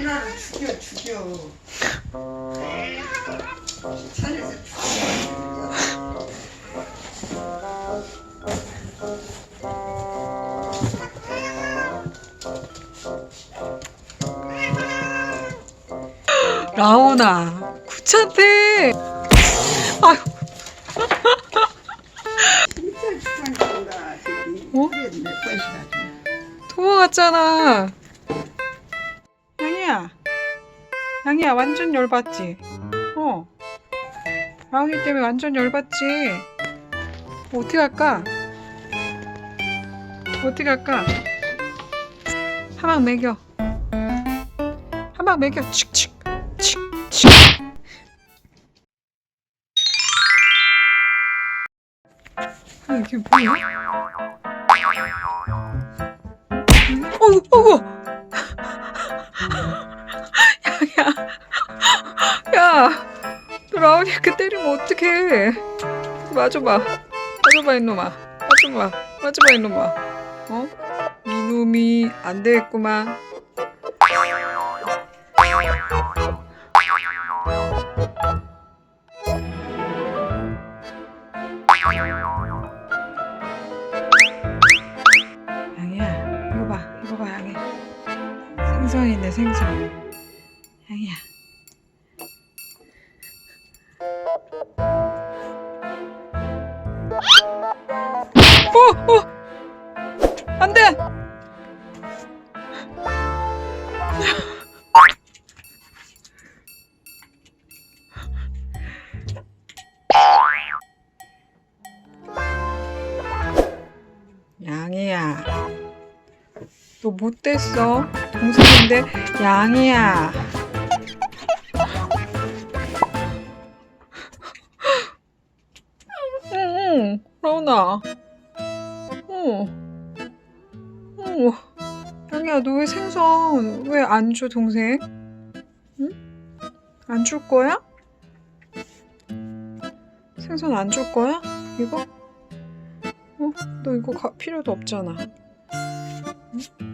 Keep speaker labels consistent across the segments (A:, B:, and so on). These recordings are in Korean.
A: 누나를 죽여 죽여. 산에서 죽여.
B: 라오나 구차대 아유 어? 도망갔잖아. 양이야 완전 열받지? 어 양이 때문에 완전 열받지? 어떻게 할까? 어떻게 할까? 하막 매겨 하막 매겨 칙칙 칙칙 아 이게 뭐야? 음, 어우 어우 야, 야, 라온이 그 때리면 어떡해? 맞아봐, 맞아봐 이놈아, 맞아봐, 맞아봐 이놈아. 어? 이놈이 안 되겠구만. 양이야, 이거 봐, 이거 봐 양이. 생선인데, 생선. 아야. 어, 어. 안 돼! 양이야. 너 못됐어. 동생인데, 양이야. 응, 라온아. 어. 어. 라온아, 너 왜 생선 왜 안 줘, 동생? 응? 안 줄 거야? 생선 안 줄 거야? 이거? 어? 너 이거 가, 필요도 없잖아. 응?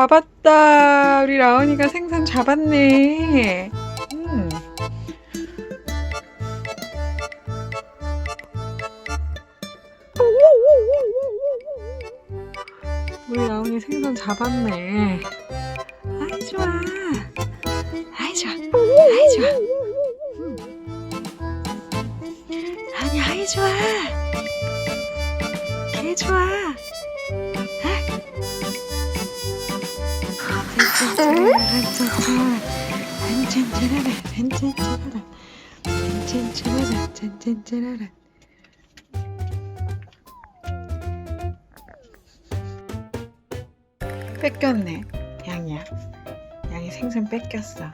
B: 잡았다. 우리 라온이가 음. 생선 잡았네. 음. 우리 라온이 생선 잡았네. 아이 좋아. 아이 좋아. 아이 좋아. 아니 아이 좋아. 개 좋아. 뺏겼네. 양이야. 양이 생선 뺏겼어.